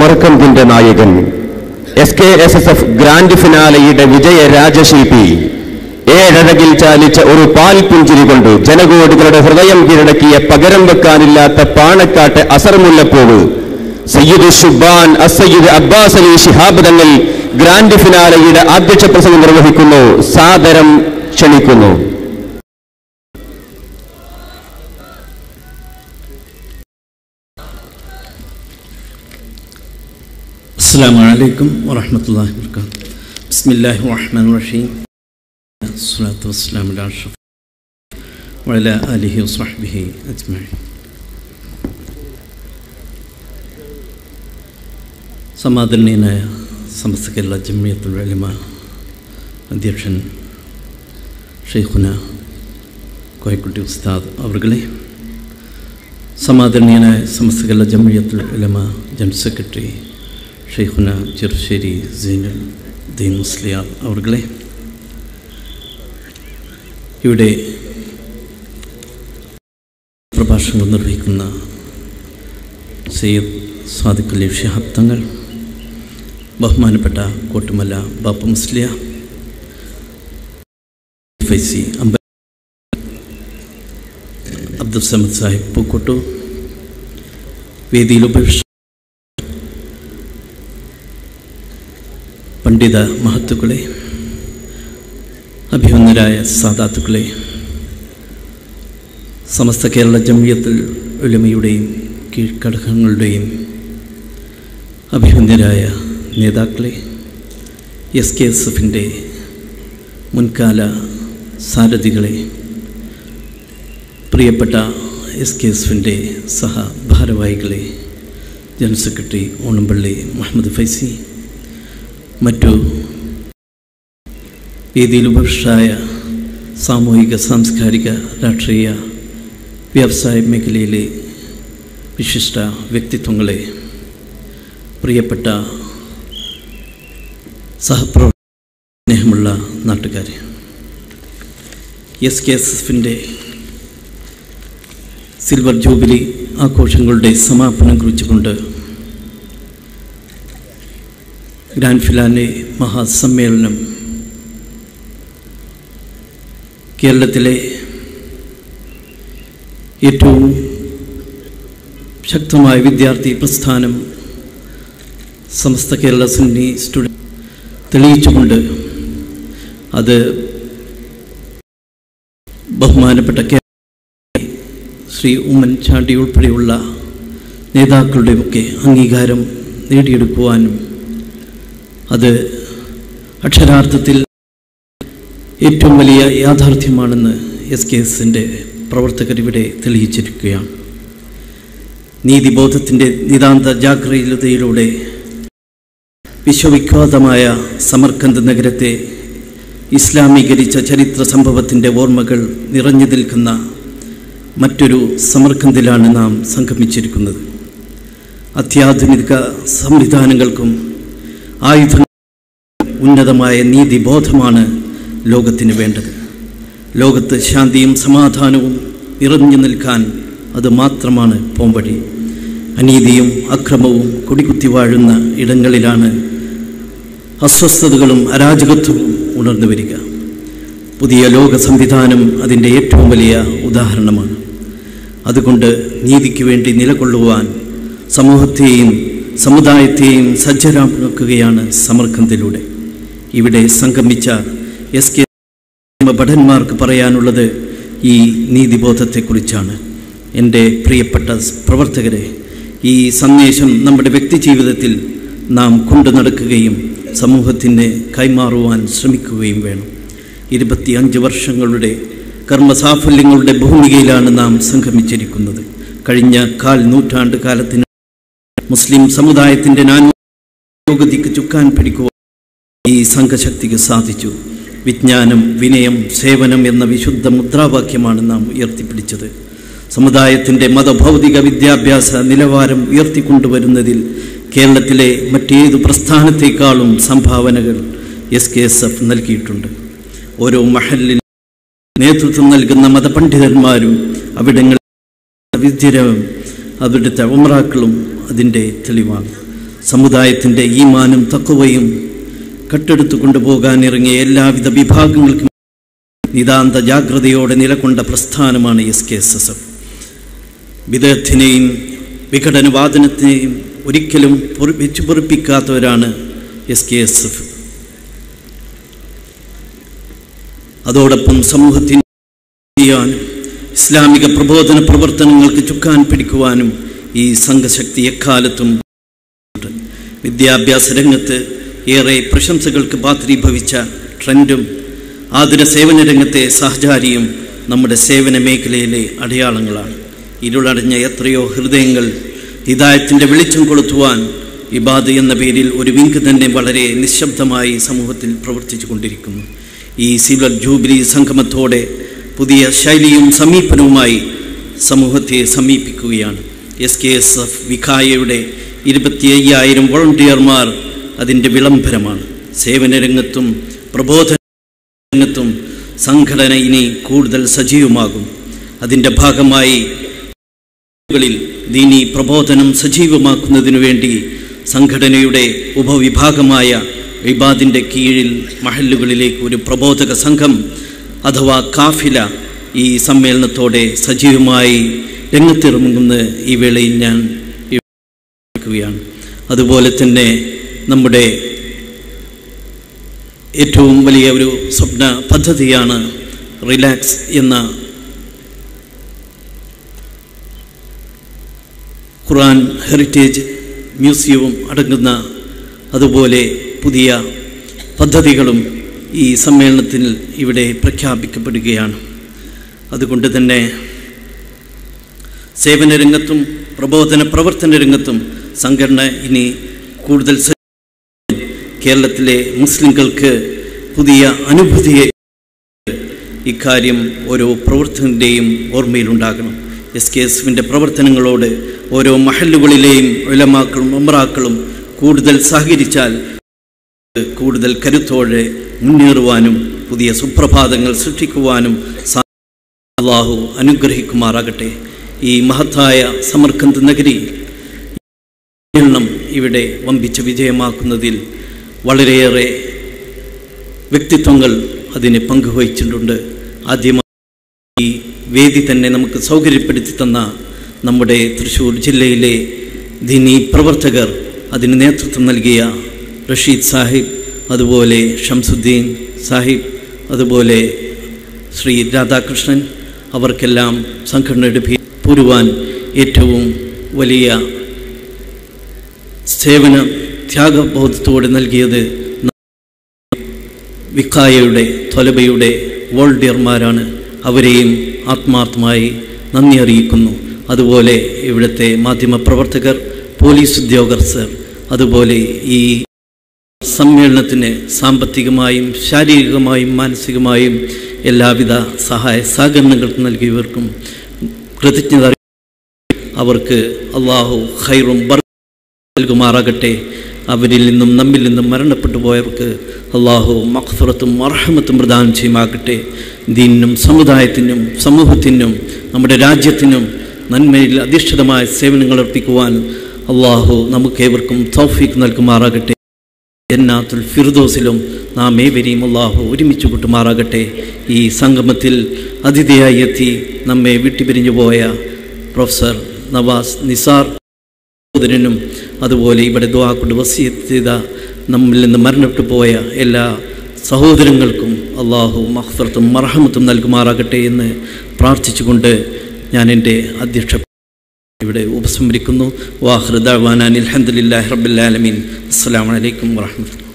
സമർക്കന്തിന്റെ നായകൻ. S K S S F grand ഫിനാലയുടെ വിജയ രാജശില്പി. ഏഴഴകിൽ ചാലിച്ച ഒരു പാൽ പുഞ്ചിരി കൊണ്ട് ജനകോടികളുടെ ഹൃദയം കീഴടക്കിയ പകരം വെക്കാനില്ലാത്ത പാണക്കാട്ട് അസർമുല്ലപ്പോവ് സയ്യിദ് ഷുബാൻ അസയ്യിദ് അബ്ബാസ് അലി ഷിഹാബ് തങ്ങൾ ഗ്രാൻഡ് ഫിനാലയുടെ അധ്യക്ഷ പ്രസംഗം നിർവഹിക്കുന്നു. സാദരം ക്ഷണിക്കുന്നു. السلام عليكم ورحمة الله وبركاته بسم الله الرحمن الرحيم الصلاة والسلام على أشرف وعلى آله وصحبه أجمعين സമാദരണീയനായ സമസ്ത കേരള ജമ്മിയത്തുൽ അലിമ അധ്യക്ഷൻ ഷെയ്ഖുന കോയക്കുട്ടി ഉസ്താദ് അവർകളെ സമാദരണീയനായ സമസ്ത കേരള ജമ്മിയത്തുൽ അലിമ ജനറൽ സെക്രട്ടറി ഷെയ്ഖുന ചെറുശ്ശേരി സീനുൽ ദീൻ മുസ്ലിയാർ അവർകളെ ഇവിടെ പ്രഭാഷണങ്ങൾ നിർവഹിക്കുന്ന സെയ്യദ് സാദിഖ് അലി ഷിഹാബ് തങ്ങൾ ബഹുമാനപ്പെട്ട കോട്ടുമല ബാപ്പ മുസ്ലിയ ഫൈസി അമ്പ അബ്ദുൽ സമദ് സാഹിബ് പൂക്കോട്ടു വേദിയിൽ ഉപേക്ഷ പണ്ഡിത മഹത്തുക്കളെ അഭിമന്യരായ സാദാത്തുക്കളെ സമസ്ത കേരള ജമിയത്തിൽ ഒലിമയുടെയും കീഴ്ഘടകങ്ങളുടെയും അഭിമന്യരായ നേതാക്കളെ എസ് കെ എസ് എഫിന്റെ മുൻകാല സാരഥികളെ പ്രിയപ്പെട്ട എസ് കെ എസ് എഫിന്റെ സഹ ഭാരവാഹികളെ ജനറൽ സെക്രട്ടറി ഓണംപള്ളി മുഹമ്മദ് ഫൈസി മറ്റു രീതിയിലുപക്ഷായ സാമൂഹിക സാംസ്കാരിക രാഷ്ട്രീയ വ്യവസായ മേഖലയിലെ വിശിഷ്ട വ്യക്തിത്വങ്ങളെ പ്രിയപ്പെട്ട സഹപ്രവർത്തന സ്നേഹമുള്ള നാട്ടുകാരെ എസ് കെ എസ് എഫിന്റെ സിൽവർ ജൂബിലി ആഘോഷങ്ങളുടെ സമാപനം കുറിച്ചുകൊണ്ട് ഗ്രാൻഡ് ഫിലാന്റെ മഹാസമ്മേളനം കേരളത്തിലെ ഏറ്റവും ശക്തമായ വിദ്യാർത്ഥി പ്രസ്ഥാനം സമസ്ത കേരള സുന്നി സ്റ്റുഡൻ തെളിയിച്ചുകൊണ്ട് അത് ബഹുമാനപ്പെട്ട കേരള ശ്രീ ഉമ്മൻചാണ്ടി ഉൾപ്പെടെയുള്ള നേതാക്കളുടെയൊക്കെ അംഗീകാരം നേടിയെടുക്കുവാനും അത് അക്ഷരാർത്ഥത്തിൽ ഏറ്റവും വലിയ യാഥാർത്ഥ്യമാണെന്ന് എസ് കെ എസിന്റെ പ്രവർത്തകരിവിടെ തെളിയിച്ചിരിക്കുകയാണ്. നീതിബോധത്തിന്റെ നിതാന്ത ജാഗ്രതയിലൂടെ വിശ്വവിഖ്യാതമായ സമർക്കന്ത് നഗരത്തെ ഇസ്ലാമീകരിച്ച ചരിത്ര സംഭവത്തിന്റെ ഓർമ്മകൾ നിറഞ്ഞു നിൽക്കുന്ന മറ്റൊരു സമർക്കന്തിലാണ് നാം സംഗമിച്ചിരിക്കുന്നത്. അത്യാധുനിക സംവിധാനങ്ങൾക്കും ആയുധ ഉന്നതമായ നീതിബോധമാണ് ലോകത്തിന് വേണ്ടത്. ലോകത്ത് ശാന്തിയും സമാധാനവും നിറഞ്ഞു നിൽക്കാൻ അത് മാത്രമാണ് പോംവഴി. അനീതിയും അക്രമവും കുടികുത്തി വാഴുന്ന ഇടങ്ങളിലാണ് അസ്വസ്ഥതകളും അരാജകത്വവും ഉണർന്നു വരിക. പുതിയ ലോക സംവിധാനം അതിന്റെ ഏറ്റവും വലിയ ഉദാഹരണമാണ്. അതുകൊണ്ട് നീതിക്ക് വേണ്ടി നിലകൊള്ളുവാൻ സമൂഹത്തെയും സമുദായത്തെയും സജ്ജരാക്കുകയാണ് സമർക്കന്തിലൂടെ ഇവിടെ സംഗമിച്ച എസ് കെ ഭടന്മാർക്ക് പറയാനുള്ളത് ഈ നീതിബോധത്തെക്കുറിച്ചാണ്. എന്റെ പ്രിയപ്പെട്ട പ്രവർത്തകരെ ഈ സന്ദേശം നമ്മുടെ വ്യക്തിജീവിതത്തിൽ നാം കൊണ്ടു നടക്കുകയും സമൂഹത്തിന് കൈമാറുവാൻ ശ്രമിക്കുകയും വേണം. ഇരുപത്തിയഞ്ച് വർഷങ്ങളുടെ കർമ്മസാഫല്യങ്ങളുടെ ഭൂമികയിലാണ് നാം സംഗമിച്ചിരിക്കുന്നത്. കഴിഞ്ഞ കാൽ നൂറ്റാണ്ട് കാലത്തിന് മുസ്ലിം സമുദായത്തിന്റെ നാനോഗതിക്ക് ചുക്കാൻ പിടിക്കുവാൻ ഈ സംഘശക്തിക്ക് സാധിച്ചു. വിജ്ഞാനം വിനയം സേവനം എന്ന വിശുദ്ധ മുദ്രാവാക്യമാണ് നാം ഉയർത്തിപ്പിടിച്ചത്. സമുദായത്തിന്റെ മതഭൗതിക വിദ്യാഭ്യാസ നിലവാരം ഉയർത്തിക്കൊണ്ടുവരുന്നതിൽ കേരളത്തിലെ മറ്റേതു പ്രസ്ഥാനത്തേക്കാളും സംഭാവനകൾ എസ് കെ എസ് എഫ് നൽകിയിട്ടുണ്ട്. ഓരോ മഹലിൽ നേതൃത്വം നൽകുന്ന മതപണ്ഡിതന്മാരും അവിടങ്ങളിൽ വിദ്യരവും അവിടുത്തെ ഉമ്രാക്കളും അതിന്റെ തെളിവാണ്. സമുദായത്തിന്റെ ഈമാനും തക്കവയും കട്ടെടുത്തു കൊണ്ടുപോകാൻ ഇറങ്ങിയ എല്ലാവിധ വിഭാഗങ്ങൾക്കും നിതാന്ത ജാഗ്രതയോടെ നിലകൊണ്ട പ്രസ്ഥാനമാണ് S K S S F. വിദഗ്ധനെയും വിഘടനവാദനത്തെയും ഒരിക്കലും വെച്ചുപൊറിപ്പിക്കാത്തവരാണ് വെച്ചു പൊറിപ്പിക്കാത്തവരാണ് എസ് കെ എസ് എഫ്. അതോടൊപ്പം സമൂഹത്തിന് ഇസ്ലാമിക പ്രബോധന പ്രവർത്തനങ്ങൾക്ക് ചുക്കാൻ പിടിക്കുവാനും ഈ സംഘശക്തി എക്കാലത്തും വിദ്യാഭ്യാസ രംഗത്ത് ഏറെ പ്രശംസകൾക്ക് പാത്രീഭവിച്ച ട്രെൻഡും ആതുര സേവന രംഗത്തെ സഹചാരിയും നമ്മുടെ സേവന മേഖലയിലെ അടയാളങ്ങളാണ്. ഇരുളടഞ്ഞ എത്രയോ ഹൃദയങ്ങൾ ഹിതായത്തിന്റെ വെളിച്ചം കൊളുത്തുവാൻ ഇബാദ് എന്ന പേരിൽ ഒരു വിങ്ക് തന്നെ വളരെ നിശബ്ദമായി സമൂഹത്തിൽ പ്രവർത്തിച്ചു കൊണ്ടിരിക്കുന്നു. ഈ സിൽവർ ജൂബിലി സംഗമത്തോടെ പുതിയ ശൈലിയും സമീപനവുമായി സമൂഹത്തെ സമീപിക്കുകയാണ്. എസ് കെ എസ് എഫ് വിഖായയുടെ ഇരുപത്തി അയ്യായിരം വോളണ്ടിയർമാർ അതിന്റെ വിളംബരമാണ്. സേവന രംഗത്തും പ്രബോധന രംഗത്തും സംഘടന ഇനി കൂടുതൽ സജീവമാകും. അതിന്റെ ഭാഗമായി ദീനി പ്രബോധനം സജീവമാക്കുന്നതിനു വേണ്ടി സംഘടനയുടെ ഉപവിഭാഗമായ ഇബാദിന്റെ കീഴിൽ മഹല്ലുകളിലേക്ക് ഒരു പ്രബോധക സംഘം അഥവാ കാഫില ഈ സമ്മേളനത്തോടെ സജീവമായി രംഗത്തിറങ്ങുന്ന ഈ വേളയിൽ ഞാൻ ക്കുകയാണ് അതുപോലെ തന്നെ നമ്മുടെ ഏറ്റവും വലിയ ഒരു സ്വപ്ന പദ്ധതിയാണ് റിലാക്സ് എന്ന ഖുറാൻ ഹെറിറ്റേജ് മ്യൂസിയവും അടങ്ങുന്ന അതുപോലെ പുതിയ പദ്ധതികളും ഈ സമ്മേളനത്തിൽ ഇവിടെ പ്രഖ്യാപിക്കപ്പെടുകയാണ്. അതുകൊണ്ട് തന്നെ സേവന രംഗത്തും പ്രബോധന പ്രവർത്തന രംഗത്തും സംഘടന ഇനി കൂടുതൽ കേരളത്തിലെ മുസ്ലിങ്ങൾക്ക് പുതിയ അനുഭൂതിയെ ഇക്കാര്യം ഓരോ പ്രവർത്തകന്റെയും ഓർമ്മയിലുണ്ടാകണം. എസ് കെ എസ് പ്രവർത്തനങ്ങളോട് ഓരോ മഹല്ലുകളിലെയും ഉലമാക്കളും ഉമറാക്കളും കൂടുതൽ സഹകരിച്ചാൽ കൂടുതൽ കരുത്തോടെ മുന്നേറുവാനും പുതിയ സുപ്രഭാതങ്ങൾ സൃഷ്ടിക്കുവാനും അള്ളാഹു അനുഗ്രഹിക്കുമാറാകട്ടെ. ഈ മഹത്തായ സമർക്കന്ത് നഗരി എണ്ണം ഇവിടെ വമ്പിച്ച വിജയമാക്കുന്നതിൽ വളരെയേറെ വ്യക്തിത്വങ്ങൾ അതിന് പങ്കുവഹിച്ചിട്ടുണ്ട്. ആദ്യമായി ഈ വേദി തന്നെ നമുക്ക് സൗകര്യപ്പെടുത്തി തന്ന നമ്മുടെ തൃശ്ശൂർ ജില്ലയിലെ ദിനീ പ്രവർത്തകർ അതിന് നേതൃത്വം നൽകിയ റഷീദ് സാഹിബ് അതുപോലെ ഷംസുദ്ദീൻ സാഹിബ് അതുപോലെ ശ്രീ രാധാകൃഷ്ണൻ അവർക്കെല്ലാം സംഘടനയുടെ പൂരുവാൻ ഏറ്റവും വലിയ സേവന ത്യാഗബോധത്തോടെ നൽകിയത് വിക്കായയുടെ തൊലബയുടെ വോൾഡിയർമാരാണ്. അവരെയും ആത്മാർത്ഥമായി നന്ദി അറിയിക്കുന്നു. അതുപോലെ ഇവിടുത്തെ മാധ്യമപ്രവർത്തകർ പോലീസ് ഉദ്യോഗസ്ഥർ അതുപോലെ ഈ സമ്മേളനത്തിന് സാമ്പത്തികമായും ശാരീരികമായും മാനസികമായും എല്ലാവിധ സഹായ സഹകരണങ്ങൾ നൽകിയവർക്കും കൃതജ്ഞത അറിയിക്കുന്നു. അവർക്ക് അള്ളാഹു ഹൈറും നൽകുമാറാകട്ടെ അവരിൽ നിന്നും നമ്മിൽ നിന്നും മരണപ്പെട്ടു പോയവർക്ക് അള്ളാഹു മഖ്ഫറത്തും അർഹമത്തും പ്രദാനം ചെയ്യുമാകട്ടെ ദീനിനും സമുദായത്തിനും സമൂഹത്തിനും നമ്മുടെ രാജ്യത്തിനും നന്മയിൽ അധിഷ്ഠിതമായ സേവനങ്ങൾ അർപ്പിക്കുവാൻ അള്ളാഹു നമുക്കേവർക്കും തൗഫീഖ് നൽകുമാറാകട്ടെ ജന്നാത്തുൽ ഫിർദോസിലും നാം ഏവരെയും അള്ളാഹു ഒരുമിച്ച് കൂട്ടുമാറാകട്ടെ. ഈ സംഗമത്തിൽ അതിഥിയായി എത്തി നമ്മെ വിട്ടുപിരിഞ്ഞു പോയ പ്രൊഫസർ നവാസ് നിസാർ സഹോദരനും അതുപോലെ ഇവിടെ ദ്വാ കൊണ്ട് വസിയത്ത് ചെയ്ത നമ്മിൽ നിന്ന് മരണപ്പെട്ടു പോയ എല്ലാ സഹോദരങ്ങൾക്കും അള്ളാഹു മഹ്ഫർത്തും മർഹമത്തും നൽകുമാറാകട്ടെ എന്ന് പ്രാർത്ഥിച്ചുകൊണ്ട് ഞാൻ എന്റെ അധ്യക്ഷ ഇവിടെ ഉപസംഹരിക്കുന്നു. വാഹൃദാൻ അലഹദില്ലാ റബ്ബുലാലമീൻ അസ്സാം വലൈക്കും വാഹമത്തുള്ള